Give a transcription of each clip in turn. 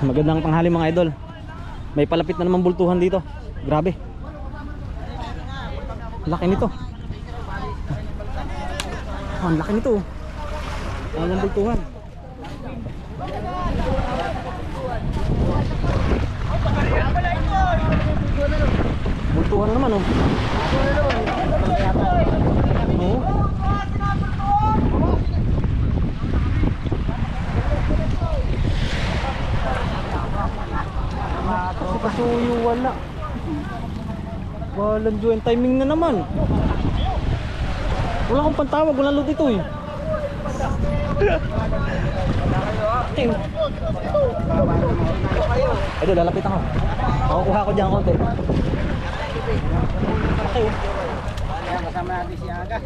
Magandang tanghali mga idol. May palapit na naman bultuhan dito. Grabe. Laki nito. Ah, ang laki nito. Ang bultuhan naman oh. Oo. Kasi kasuyo wala. Walang joint timing na naman. Wala akong pantawag, walang load ito eh. Ito, lalapit ako. Makukuha ko dyan konti. Okay. Kasama natin si Aga.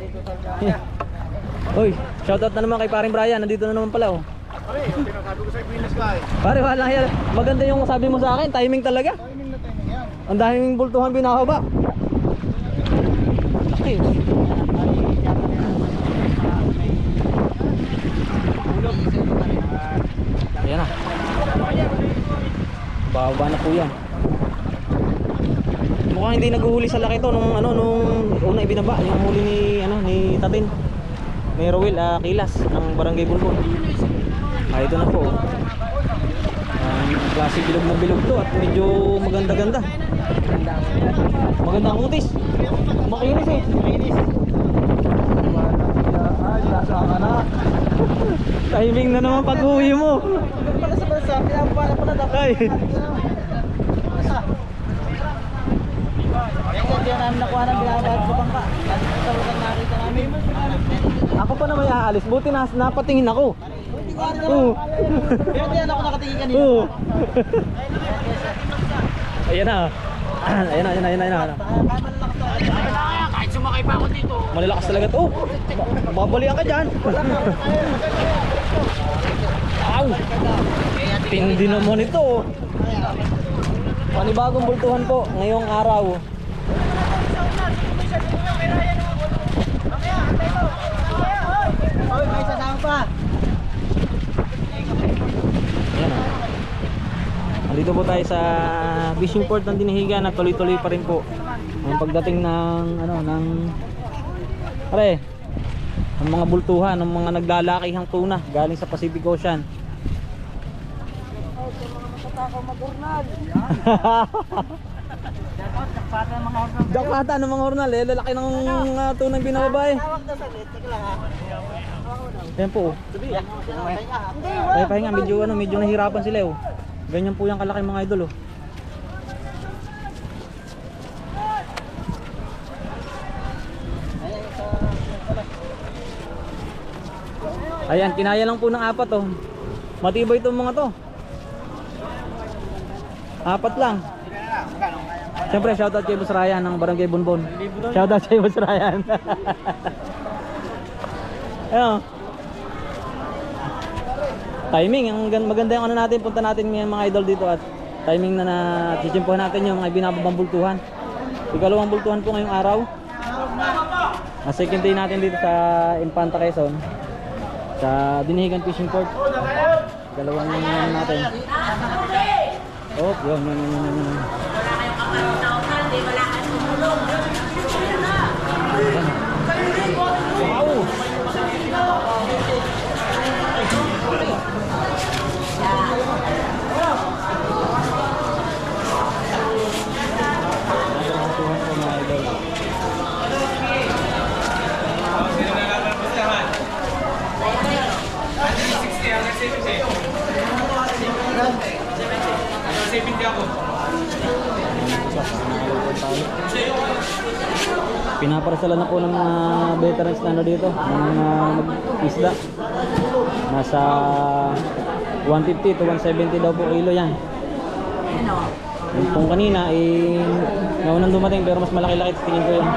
Uy, shoutout na naman kay paring Brian. Nandito na naman pala oh. Pare, sinasabi ko sa. Pare, wala yan. Maganda yung sabi mo sa akin. Timing talaga. Timing na timing yan. Ang daming bultuhan binahaba. Okay. Ayan na. Baba na po yan. Mukhang hindi naguhuli sa laki to nung ano nung una ibinaba yung huli ni ano ni Tatin. Ni Rowel ah, Kilas ng Barangay Bulbul. Ah, ito na po. Ang klase bilog na bilog to at medyo maganda-ganda. Maganda ang kutis. Makinis eh. Makinis. Timing na naman pag-uwi mo. Ay. Ako pa na may aalis. Buti na napatingin ako. Oo. Pero hindi ako nakatingin kanina. Oo. Ayan na. Ayan na, ayan na, ayan na, ayan na. Kahit sumakay pa ako dito. Malalakas talaga to. Babalian ka dyan. Aw! Tindi naman ito. Panibagong bultuhan po ngayong araw. Oy, may sasama pa. Ayan o. Nandito po tayo sa fishing port ng Dinihiga na tuloy-tuloy pa rin po. Ang pagdating ng ano ng Pare, ang mga bultuhan, ng mga naglalakihang tuna galing sa Pacific Ocean. Jakpata ng mga hornal eh, lalaki ng uh, tunang binababa eh. Tawag na saglit. Teka lang ha. Ayan po. oh. Ay pahinga, medyo ano, medyo nahirapan sila oh. Ganyan po yung kalaki mga idol oh. Ayan, kinaya lang po ng apat oh. Matibay itong mga to. Apat lang. Siyempre, shoutout kay Boss Ryan ng Barangay Bonbon. Shoutout kay Boss Ryan. Ayun. Timing, ang gan- maganda yung ano natin, punta natin yung mga idol dito at timing na na sisimpuhan natin yung mga binababang bultuhan. Ikalawang bultuhan po ngayong araw. Ang second day natin dito sa Infanta Quezon. Sa Dinihigan Fishing Port. Dalawang ano natin. Oh, yun, yun, yun, yun, yun. Wow! Nagkakantuhan po mga idol. Pinaparasala na po ng mga veterans na ano dito, ng mga mag-isda. Nasa 150 to 170 daw po kilo yan. Yung pong kanina, eh, naunang dumating pero mas malaki-laki tingin ko yun.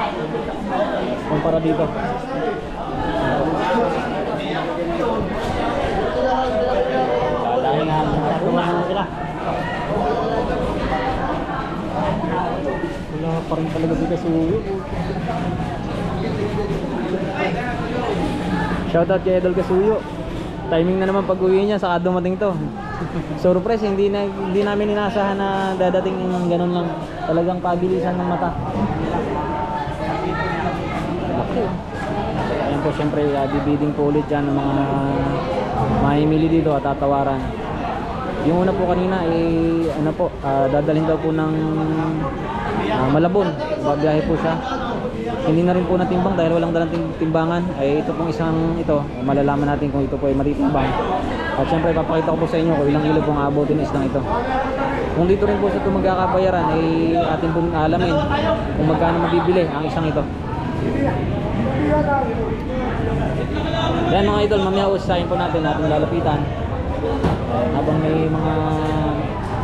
Kumpara dito. Nga, sila. Wala pa rin talaga dito suyo. Shoutout kay Idol Kasuyo. Timing na naman pag uwi niya, saka dumating to. Surprise, hindi na hindi namin inasahan na dadating yung ganun lang. Talagang pabilisan ng mata. Ayan po, syempre, uh, bibiding po ulit yan ng mga mahimili dito at tatawaran. Yung una po kanina, eh, ano po, ah, dadalhin daw po ng ah, Malabon. Babiyahe po siya. Hindi na rin po natimbang dahil walang dalang tim- timbangan. Ay ito pong isang ito, malalaman natin kung ito po ay matitimbang. At syempre, papakita ko po sa inyo kung ilang kilo pong aabotin ng islang ito. Kung dito rin po sa ito magkakabayaran, ay atin pong alamin kung magkano mabibili ang isang ito. Yan mga idol, mamaya usahin po natin, natin lalapitan. Habang may mga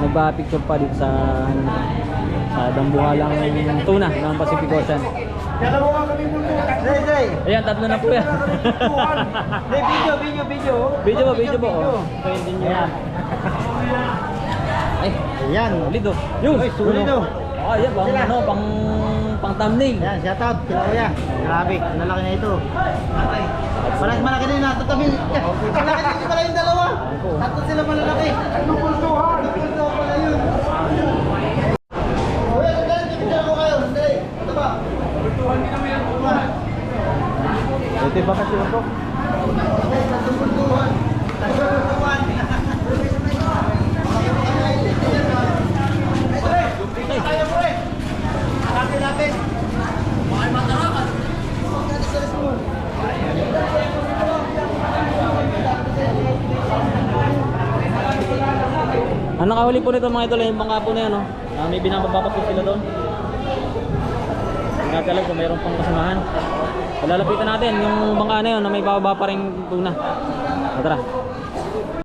nagpa-picture pa dito sa sa dambuhalang tuna ng Pacific Ocean. Day, day. Ayan, tatlo na po yan. Day, video, video, video. video po, video po. Oh. Pwede nyo yan. Ay, Ayan. solid oh. Yun, Ay, solid oh. Oh, yan, pang, ano, pang, pang thumbnail. Ayan, shout out. Kila kuya. Grabe, lalaki na ito. Parang malaki na yung nasa tabi. Malaki din pala yung dalawa. Tatlo sila malalaki. Anong pultuhan? Anong pultuhan pala yun? Kuya, sandali, picture ako kayo. Sandali. Ito ba? Pultuhan din naman yan. Ito ba kasi ito? Tatlong pultuhan. Ang nakahuli po nito mga idol ay yung bangka po na yan, oh. Ah, may binababa pa po sila doon. Hindi natin alam kung mayroon pang kasamahan. Palalapitan natin yung bangka na yun na may bababa pa rin tuna. Ah, Tara.